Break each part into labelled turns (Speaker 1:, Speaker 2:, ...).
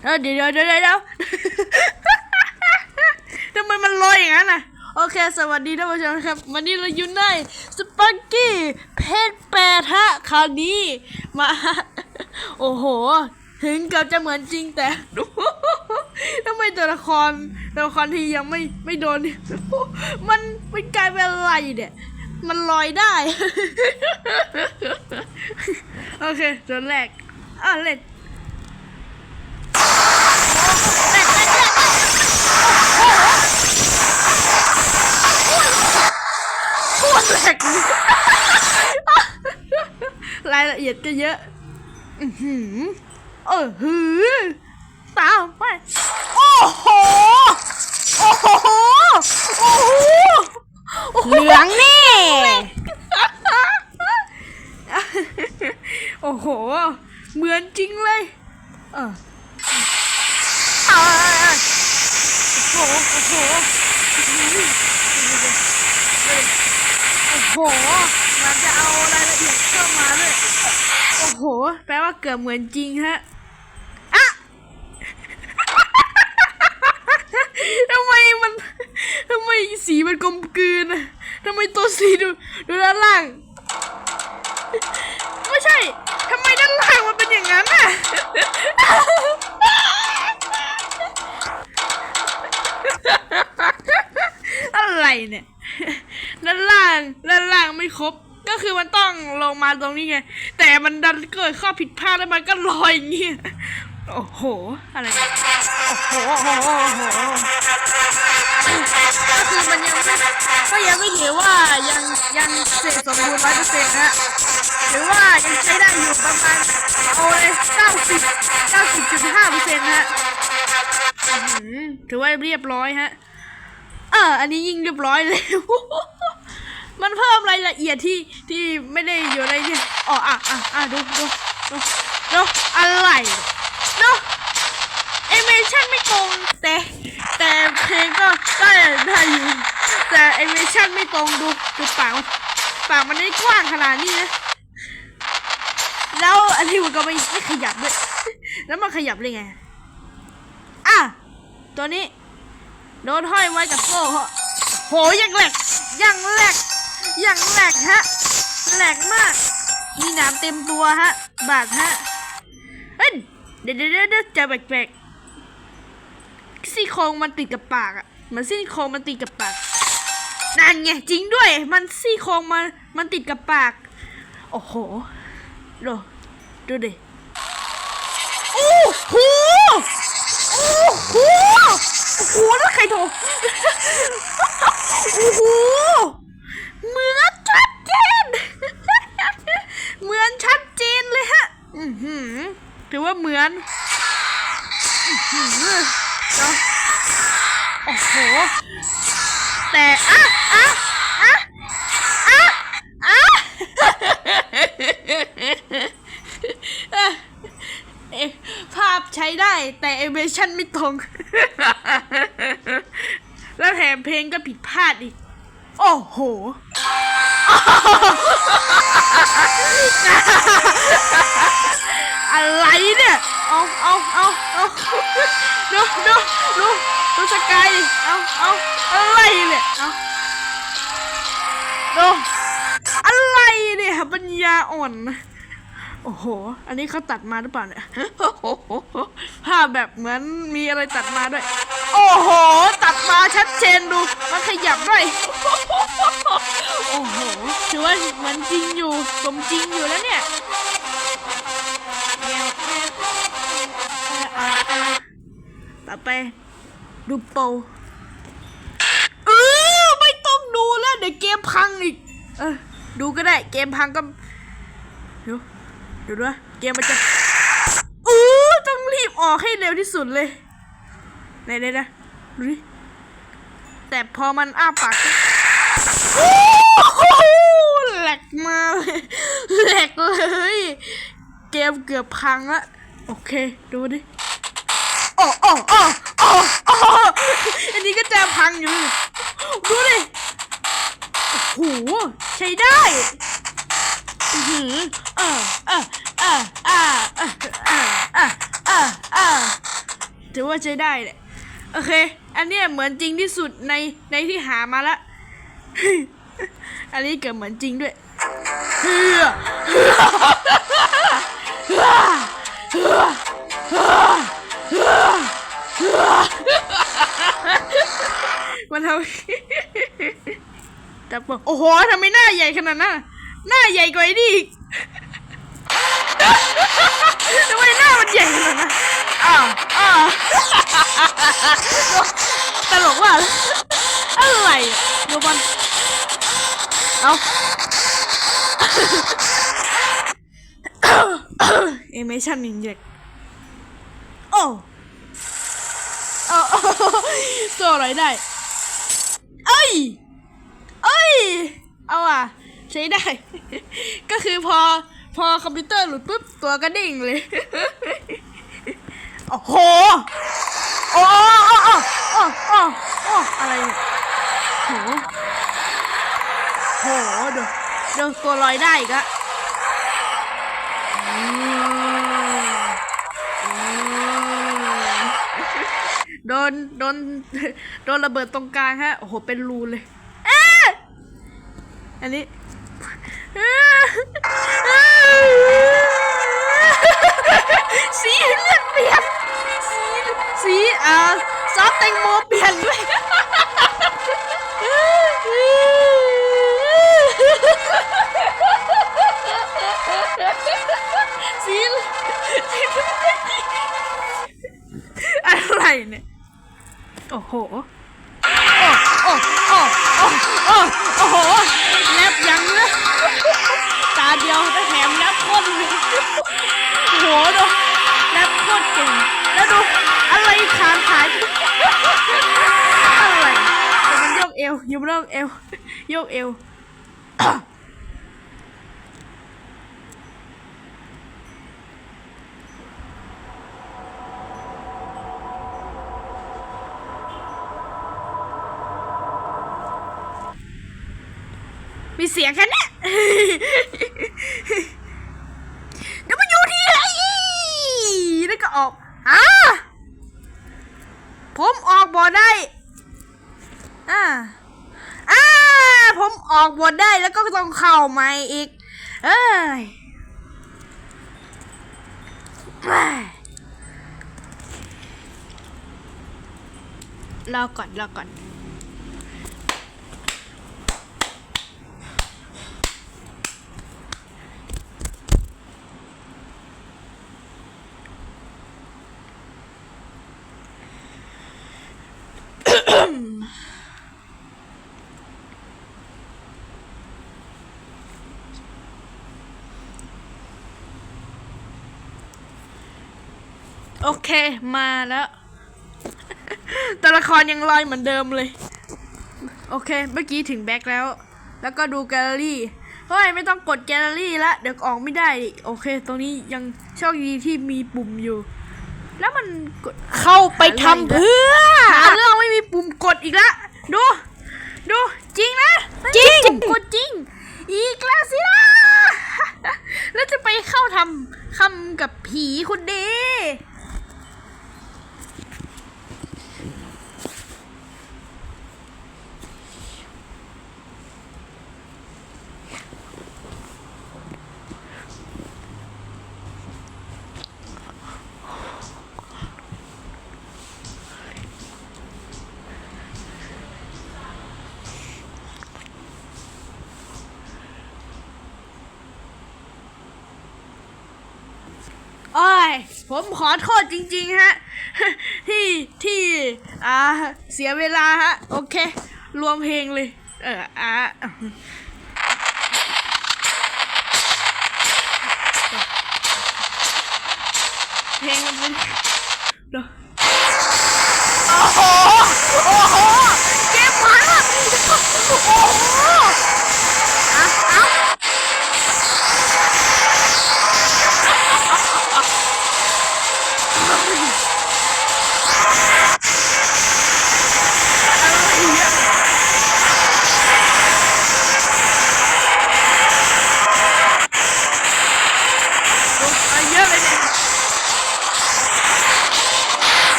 Speaker 1: เดี๋ยวเดี๋ยวเดี๋ยวเดี๋ยวทำไมมันลอยอย่างนั้นน่ะ โอเค สวัสดีท่านผู้ชมครับ วันนี้เราอยู่ในสปักกี้เพจแปดฮะคราวนี้มา โอ้โห ถึงกับจะเหมือนจริงแต่ทำไมตัวละครตัวละครที่ยังไม่ไม่โดน มันเป็นกลายเป็นอะไรเนี่ยมันลอยได้ โอเคตัวแรกอะเล่น แหลกเลยรายละเอียดก็เยอะ อือหือเออหือตามไป โอ้โห โอ้โห โอ้โห
Speaker 2: เหลืองนี่
Speaker 1: โอ้โห เหมือนจริงเลย เออเอาโอ้โห โอ้โห โอ้โหมันจะเอารายละเอียดเข้ามาด้วยโอ้โห แปลว่าเกือบเหมือนจริงฮะอะทำไมมันทำไมสีมันกลมกลืนอะทำไมตัวสีดูดูด้านล่างไม่ใช่ทำไมด้านล่างมันเป็นอย่างนั้นน่ะอะไรเนี่ย ด้านล่างด้านล่างไม่ครบ ก็คือมันต้องลงมาตรงนี้ไง แต่มันดันเกิดข้อผิดพลาดแล้วมันก็ลอยอย่างเงี้ยโอ้โห อะไรเนี่ยโอ้โหโอ้โหก็คือมันยังไม่ก็ยังไม่ถือว่ายังยังเสร็จสมบูรณ์ร้อยเปอร์เซ็นต์ฮะหรือว่ายังใช้ได้อยู่ประมาณเอาเลยเก้าสิบเก้าสิบจุดห้าเปอร์เซ็นต์ฮะถือว่าเรียบร้อยฮะ เอออันนี้ยิ่งเรียบร้อยเลยมันเพิ่มรายละเอียดที่ที่ไม่ได้อยู่ในเนี่ยอ๋ออะอะอะดูดูดูดูอะไรดูเอเมชั่นไม่ตรงแต่แต่เพลงก็ได้ได้อยู่แต่เอเมชั่นไม่ตรงดูดูปากมันปากมันไม่กว้างขนาดนี้นะแล้วอันนี้มันก็ไม่ไม่ขยับด้วยแล้วมันขยับเลยไงอะตัวนี้ โดนห้อยไว้กับโซ่เหรอโหยังแหลกยังแหลกยังแหลกฮะแหลกมาก มีหนามเต็มตัวฮะ บาดฮะเอ้ยเดี๋ยวเดี๋ยวเดี๋ยวเจะแปลกๆซี่โครงมันติดกับปากอะมือนซี่โครงมันติดกับปากนั่นไงจริงด้วย มันซี่โครงมันมันติดกับปาก โอ้โหดูดูดิโอ้โหโอ้โห โอ้โหแล้วใครโทรโอ้โหเหมือนชัดเจนเหมือนชัดเจนเลยฮะอือหือถือว่าเหมือนอือหือโอ้โหแต่อะอะอะอะเอ๊ะภาพใช้ได้ แต่เอเวชั่นไม่ตรง แล้วแถมเพลงก็ผิดพลาดอีก โอ้โหอะไรเนี่ย เอาเอาเอาเอาดูดูดูดูสกายเอาเอาอะไรเนี่ย เอาดูอะไรเนี่ยปัญญาอ่อน โอ้โห อันนี้เขาตัดมาหรือเปล่าเนี่ยโอ้โหภาพแบบเหมือนมีอะไรตัดมาด้วย โอ้โห ตัดมาชัดเจนดู มันขยับด้วย โอ้โห ถือว่ามันจริงอยู่ สมจริงอยู่แล้วเนี่ยต่อไป ดูโปเออไม่ต้องดูแล้ว เดี๋ยวเกมพังอีก เออ ดูก็ได้ เกมพังก็ดู ดูด้วยเกมมันจะเออต้องรีบออกให้เร็วที่สุดเลยไหนไหนนะดูดิแต่พอมันอ้าปากโอ้โหแหลกมาเลยแหลกเลยเกมเกือบพังละโอเคดูดิโอ้โอ้โอ้โอ้โอ้อันนี้ก็จะพังอยู่ดูดิโอ้โหใช้ได้ ถือว่าใช้ได้แหละโอเค อันเนี้ยเหมือนจริงที่สุดในในที่หามาละ อันนี้เกิดเหมือนจริงด้วยเฮือเฮือเฮือเฮือเฮือเฮือเฮือมันทำแต่บอกโอ้โหทำไมหน้าใหญ่ขนาดนั้น หน้าใหญ่กว่าไอ้นี่อีกทำไมหน้ามันใหญ่ขนาดนั้นอ้าวอ้าวตลกว่ะอะไรอะดูมันเอาเอเมชั่นอินเจกโอ้โอ้ตัวอะไรได้ เอ้ย เอ้ย เอาอะ ใช้ได้ ก็คือพอพอคอมพิวเตอร์หลุดปุ๊บตัวก็ดิ่งเลย โอ้โหโอ้โอ้โอ้โอ้โอ้โอ้โอ้อะไรโหโหเดี๋ยวเดี๋ยวตัวลอยได้อีกอะอืมอืมโดน โดน โดนระเบิดตรงกลางฮะ โอ้โห เป็นรูเลยออันนี้ สีเลือดเปลี่ยน สีสีอ่าซอสแตงโมเปลี่ยนด้วยสีอะไรเนี่ย โอ้โห โอ้โหดูแลบโคตรเก่งแล้วดูอะไรขาดหายอะไรแต่มันโยกเอวอยูบนโยกเอวโยกเอวมีเสียงแค่นี้ย เดี๋ยวมันอยู่ที่ไหนแล้วก็ออกอ่า ผมออกบ่อได้ อ่า อ่า ผมออกบ่อได้แล้วก็ต้องเข้าใหม่อีก เอ้ยเอ้ยรอก่อนรอก่อน โอเคมาแล้วตัวละครยังลอยเหมือนเดิมเลย โอเค เมื่อกี้ถึงแบ็คแล้ว แล้วก็ดูแกลเลอรี่เฮ้ยไม่ต้องกดแกลเลอรี่ละเดี๋ยวออกไม่ได้อีกโอเค ตรงนี้ยังโชคดีที่มีปุ่มอยู่ แล้วมันกด
Speaker 2: เข้าไปทำเพื่อ
Speaker 1: หาเรื่องไม่มีปุ่มกดอีกละดู ดูจริงนะ
Speaker 2: จริง
Speaker 1: ปุ่มกดจริง อีกแล้วสินะแล้วจะไปเข้าทำคำกับผีคุณดี โอ้ย ผมขอโทษจริงๆฮะ ที่ที่อ่าเสียเวลาฮะ โอเค รวมเพลงเลย เอออ่า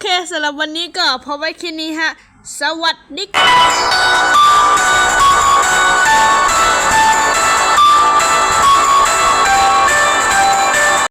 Speaker 1: เคสำหรับวันนี้ก็พอไว้แค่นี้ฮะ สวัสดีครับ